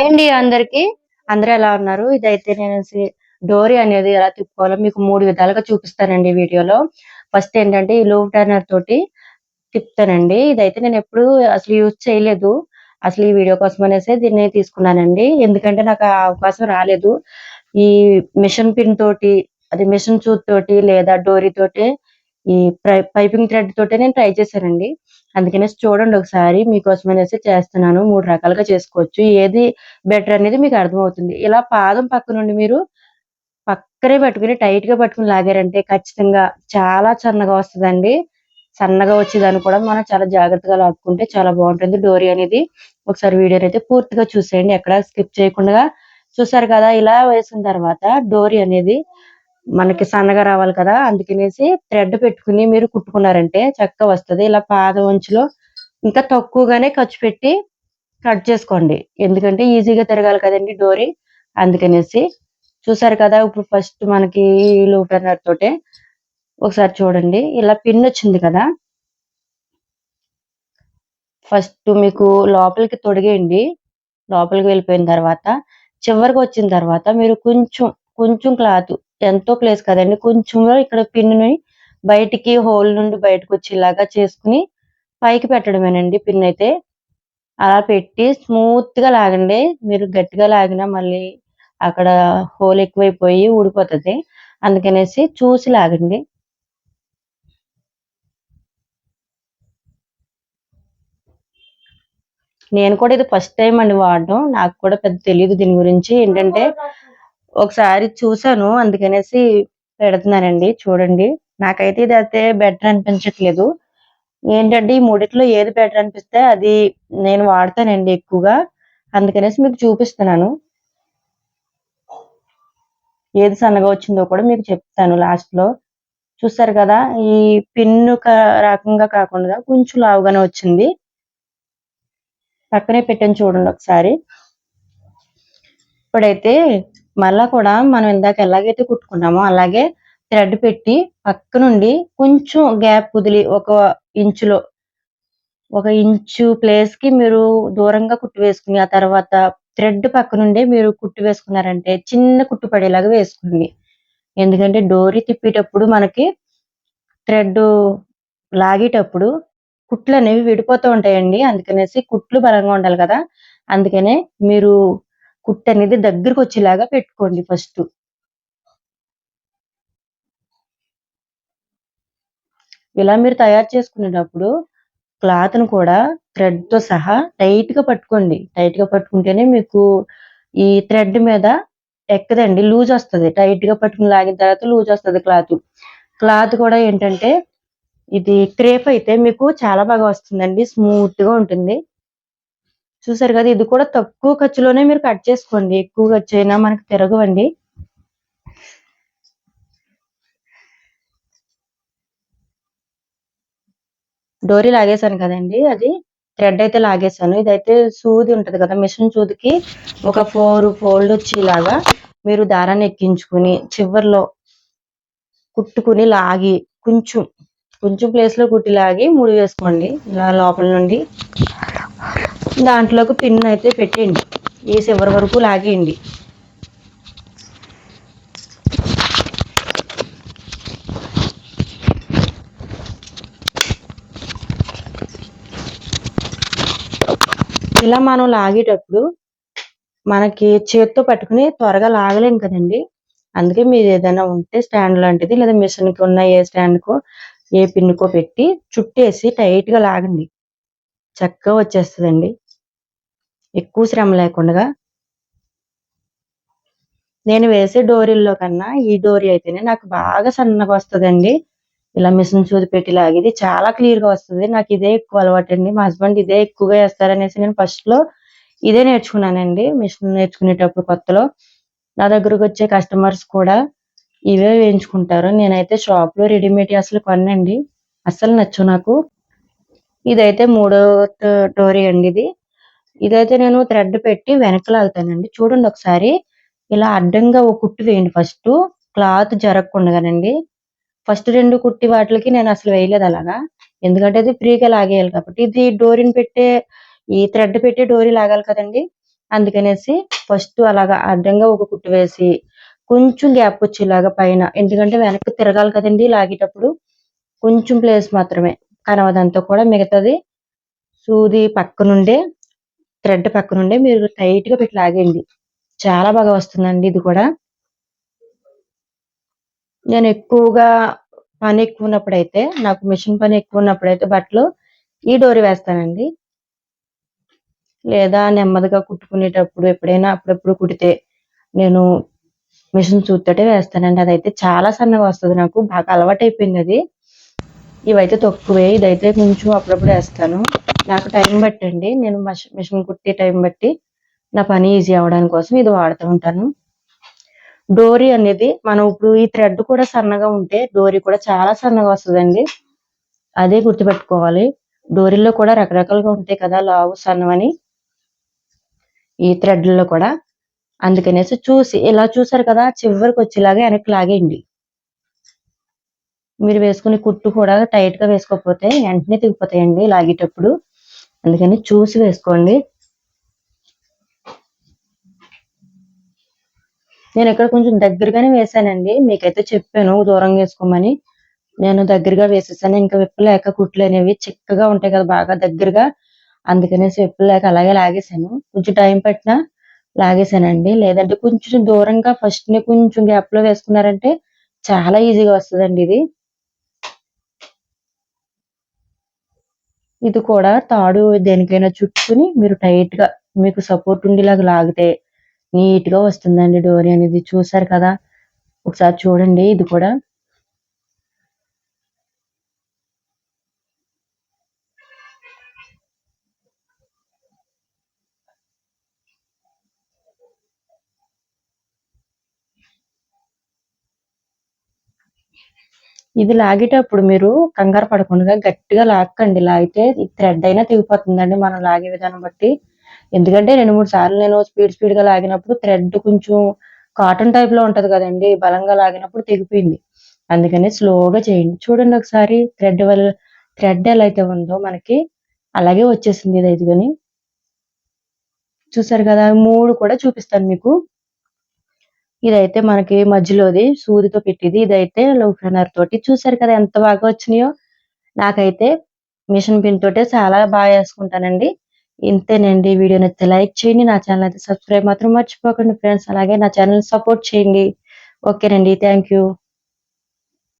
Hi అండి అందరికి. అందరూ ఎలా ఉన్నారు? ఇదైతే నేను డోరీ అనేది ఎలా తిప్పుకోవాలో మీకు మూడు విధాలుగా చూపిస్తానండి వీడియోలో. ఫస్ట్ ఏంటంటే ఈ లూప్ టర్నర్ తోటి తిప్పుతానండి. ఇదైతే నేను ఎప్పుడు అసలు యూజ్ చేయలేదు. అసలు ఈ వీడియో కోసం అనేసి దీన్ని తీసుకున్నానండి. ఎందుకంటే నాకు ఆ అవకాశం రాలేదు. ఈ మిషన్ పిన్ తోటి అది మిషన్ చూత్ తోటి లేదా డోరీ తోటి ఈ పైపింగ్ థ్రెడ్ తోటే నేను ట్రై చేశానండి. అందుకనేసి చూడండి ఒకసారి మీకోసం అనేసి చేస్తున్నాను. మూడు రకాలుగా చేసుకోవచ్చు. ఏది బెటర్ అనేది మీకు అర్థమవుతుంది. ఇలా పాదం పక్క నుండి మీరు పక్కనే పట్టుకుని టైట్గా పట్టుకుని లాగారంటే ఖచ్చితంగా చాలా సన్నగా వస్తుందండి. సన్నగా వచ్చేదాన్ని కూడా మనం చాలా జాగ్రత్తగా లాక్కుంటే చాలా బాగుంటుంది. డోరీ అనేది ఒకసారి వీడియో అయితే పూర్తిగా చూసేయండి. ఎక్కడ స్కిప్ చేయకుండా చూసారు కదా? ఇలా వేసిన తర్వాత డోరీ అనేది మనకి సన్నగా రావాలి కదా అందుకనేసి థ్రెడ్ పెట్టుకుని మీరు కుట్టుకున్నారంటే చక్కగా వస్తుంది. ఇలా పాద వంచులో ఇంకా తక్కువగానే ఖర్చు పెట్టి కట్ చేసుకోండి. ఎందుకంటే ఈజీగా తిరగాలి కదండి డోరీ. అందుకనేసి చూసారు కదా ఇప్పుడు ఫస్ట్ మనకి లూటనర్ తోటే ఒకసారి చూడండి. ఇలా పిన్ వచ్చింది కదా. ఫస్ట్ మీకు లోపలికి తొడిగేయండి. లోపలికి వెళ్ళిపోయిన తర్వాత చివరికి వచ్చిన తర్వాత మీరు కొంచెం కొంచెం క్లాత్ ఎంతో ప్లేస్ కదండి. కొంచెం ఇక్కడ పిన్నుని బయటికి హోల్ నుండి బయటకు వచ్చేలాగా చేసుకుని పైకి పెట్టడమేనండి పిన్ అయితే. అలా పెట్టి స్మూత్గా లాగండి. మీరు గట్టిగా లాగినా మళ్ళీ అక్కడ హోల్ ఎక్కువైపోయి ఊడిపోతుంది. అందుకనేసి చూసి లాగండి. నేను కూడా ఇది ఫస్ట్ టైం అండి వాడడం. నాకు కూడా పెద్ద తెలియదు దీని గురించి. ఏంటంటే ఒకసారి చూసాను అందుకనేసి పెడుతున్నానండి. చూడండి. నాకైతే ఇది అయితే బెటర్ అనిపించట్లేదు. ఏంటంటే ఈ మూడిట్లో ఏది బెటర్ అనిపిస్తే అది నేను వాడతానండి ఎక్కువగా. అందుకనేసి మీకు చూపిస్తున్నాను. ఏది సన్నగా వచ్చిందో కూడా మీకు చెప్తాను లాస్ట్లో చూస్తారు కదా ఈ పిన్ను రకంగా కాకుండా కొంచెం లావుగానే వచ్చింది. పక్కనే పెట్టాను చూడండి ఒకసారి. ఇప్పుడైతే మళ్ళా కూడా మనం ఇందాక ఎలాగైతే కుట్టుకున్నామో అలాగే థ్రెడ్ పెట్టి పక్క నుండి కొంచెం గ్యాప్ కుదిలి ఒక ఇంచులో ఒక ఇంచు ప్లేస్కి మీరు దూరంగా కుట్టు వేసుకుని ఆ తర్వాత థ్రెడ్ పక్క నుండే మీరు కుట్టు వేసుకున్నారంటే చిన్న కుట్టు పడేలాగా వేసుకోండి. ఎందుకంటే డోరీ తిప్పేటప్పుడు మనకి థ్రెడ్ లాగేటప్పుడు కుట్లు అనేవి విడిపోతూ ఉంటాయండి. అందుకనేసి కుట్లు బలంగా ఉండాలి కదా. అందుకనే మీరు కుట్టు అనేది దగ్గరకు వచ్చేలాగా పెట్టుకోండి ఫస్ట్. ఇలా మీరు తయారు చేసుకునేటప్పుడు క్లాత్ను కూడా థ్రెడ్తో సహా టైట్గా పట్టుకోండి. టైట్గా పట్టుకుంటేనే మీకు ఈ థ్రెడ్ మీద ఎక్కదండి? లూజ్ వస్తుంది. టైట్గా పట్టుకుని లాగిన తర్వాత లూజ్ వస్తుంది క్లాత్. క్లాత్ కూడా ఏంటంటే ఇది క్రేప్ అయితే మీకు చాలా బాగా వస్తుందండి. స్మూత్గా ఉంటుంది. చూసారు కదా ఇది కూడా తక్కువ ఖర్చులోనే మీరు కట్ చేసుకోండి. ఎక్కువ ఖర్చు అయినా మనకు తిరగవండి. డోరీ లాగేశాను కదండి అది. థ్రెడ్ అయితే లాగేశాను. ఇదైతే సూది ఉంటది కదా మిషన్ సూదికి ఒక ఫోర్ ఫోల్డ్ వచ్చేలాగా మీరు దారాన్ని ఎక్కించుకుని చివర్లో కుట్టుకుని లాగి కొంచెం కొంచెం ప్లేస్లో కుట్టి లాగి ముడి వేసుకోండి. ఇలా లోపల నుండి దాంట్లోకి పిన్ అయితే పెట్టేయండి. ఈ చివరి వరకు లాగేయండి. ఇలా మనం లాగేటప్పుడు మనకి చేత్తో పట్టుకుని త్వరగా లాగలేం కదండి. అందుకే మీరు ఏదైనా ఉంటే స్టాండ్ లాంటిది లేదా మిషన్కి ఉన్న ఏ స్టాండ్ కో ఏ పిన్నుకో పెట్టి చుట్టేసి టైట్గా లాగండి. చక్కగా వచ్చేస్తుందండి. ఎక్కువ శ్రమ లేకుండా నేను వేసే డోరీల్లో కన్నా ఈ డోరీ అయితేనే నాకు బాగా సన్నగా వస్తుందండి. ఇలా మిషన్ సూది పెట్టి లాగేది చాలా క్లియర్గా వస్తుంది. నాకు ఇదే ఎక్కువ అలవాటు అండి మా హస్బెండ్ ఇదే ఎక్కువగా వేస్తారనేసి నేను ఫస్ట్లో ఇదే నేర్చుకున్నానండి. మిషన్ నేర్చుకునేటప్పుడు కొత్తలో. నా దగ్గరకు వచ్చే కస్టమర్స్ కూడా ఇవే వేయించుకుంటారు. నేనైతే షాప్లో రెడీమేడ్ అసలు కొనండి అస్సలు నచ్చు నాకు. ఇదైతే మూడో డోరీ అండి ఇది. ఇదైతే నేను థ్రెడ్ పెట్టి వెనక లాగుతానండి చూడండి ఒకసారి. ఇలా అడ్డంగా ఒక కుట్టు వేయండి ఫస్ట్ క్లాత్ జరగకుండానండి ఫస్ట్ రెండు కుట్టి వాటికి నేను అసలు వేయలేదు అలాగా. ఎందుకంటే అది ఫ్రీగా లాగేయాలి కాబట్టి. ఇది డోరీని పెట్టే ఈ థ్రెడ్ పెట్టే డోరీ లాగాలి కదండి. అందుకనేసి ఫస్ట్ అలాగా అడ్డంగా ఒక కుట్టు వేసి కొంచెం గ్యాప్ వచ్చేలాగా పైన ఎందుకంటే వెనక్కి తిరగాలి కదండి లాగేటప్పుడు. కొంచెం ప్లేస్ మాత్రమే. కనవదంతా కూడా మిగతాది సూది పక్కనుండే థ్రెడ్ పక్క నుండి మీరు టైట్గా పెట్టి లాగేయండి. చాలా బాగా వస్తుందండి ఇది కూడా. నేను ఎక్కువగా పని ఎక్కువ ఉన్నప్పుడైతే నాకు మిషన్ పని ఎక్కువ ఉన్నప్పుడైతే బట్టలు ఈ డోరీ వేస్తానండి. లేదా నెమ్మదిగా కుట్టుకునేటప్పుడు ఎప్పుడైనా అప్పుడప్పుడు కుడితే నేను మిషన్ చూస్తే వేస్తానండి. అదైతే చాలా సన్నగా వస్తుంది నాకు. బాగా అలవాటు అయిపోయింది అది. ఇవైతే తక్కువే. ఇదైతే కొంచెం అప్పుడప్పుడు వేస్తాను. నాకు టైం బట్టండి. నేను మిషన్ కుట్టే టైం బట్టి నా పని ఈజీ అవడానికి కోసం ఇది వాడుతూ ఉంటాను. డోరీ అనేది మనం ఇప్పుడు ఈ థ్రెడ్ కూడా సన్నగా ఉంటే డోరీ కూడా చాలా సన్నగా వస్తుందండి. అదే గుర్తుపెట్టుకోవాలి. డోరీలో కూడా రకరకాలుగా ఉంటాయి కదా లావు సన్నవని. ఈ థ్రెడ్లలో కూడా. అందుకనేసి చూసి ఇలా చూసారు కదా చివరికి వచ్చేలాగా వెనక్కి లాగేయండి. మీరు వేసుకునే కుట్టు కూడా టైట్గా వేసుకోకపోతే వెంటనే తెగిపోతాయండి లాగేటప్పుడు. అందుకని చూసి వేసుకోండి. నేను ఇక్కడ కొంచెం దగ్గరగానే వేసానండి మీకైతే చెప్పాను దూరంగా వేసుకోమని. నేను దగ్గరగా వేసేసాను. ఇంకా విప్పలేక కుట్లు అనేవి చిక్కగా ఉంటాయి కదా బాగా దగ్గరగా. అందుకనేసి విప్పలేక అలాగే లాగేశాను. కొంచెం టైం పట్టినా లాగేశానండి. లేదంటే కొంచెం దూరంగా ఫస్ట్ని కొంచెం గ్యాప్లో వేసుకున్నారంటే చాలా ఈజీగా వస్తుందండి ఇది. ఇది కూడా తాడు దేనికైనా చుట్టుకుని మీరు టైట్గా మీకు సపోర్ట్ ఉండేలాగా లాగితే నీట్గా వస్తుందండి డోరీ అనేది. చూసారు కదా? ఒకసారి చూడండి. ఇది కూడా ఇది లాగేటప్పుడు మీరు కంగారు పడకుండా గట్టిగా లాక్కండి. లాగితే థ్రెడ్ అయినా తెగిపోతుందండి మనం లాగే విధానం బట్టి. ఎందుకంటే రెండు మూడు సార్లు నేను స్పీడ్ స్పీడ్గా లాగినప్పుడు థ్రెడ్ కొంచెం కాటన్ టైప్లో ఉంటది కదండి బలంగా లాగినప్పుడు తెగిపోయింది. అందుకని స్లోగా చేయండి. చూడండి ఒకసారి థ్రెడ్ వల్ల థ్రెడ్ ఎలా అయితే ఉందో మనకి అలాగే వచ్చేసింది ఇది కానీ. చూసారు కదా మూడు కూడా చూపిస్తాను మీకు. ఇదైతే మనకి మధ్యలోది సూదితో పెట్టింది. ఇదైతే లూఫ్రనర్ తోటి చూసారు కదా ఎంత బాగా వచ్చినాయో. నాకైతే మిషన్ పిన్ తోటే చాలా బాగా వేసుకుంటానండి. ఇంతేనండి. వీడియో నచ్చితే లైక్ చేయండి. నా ఛానల్ అయితే సబ్స్క్రైబ్ మాత్రం మర్చిపోకండి ఫ్రెండ్స్. అలాగే నా ఛానల్ సపోర్ట్ చేయండి. ఓకేనండి. Thank you.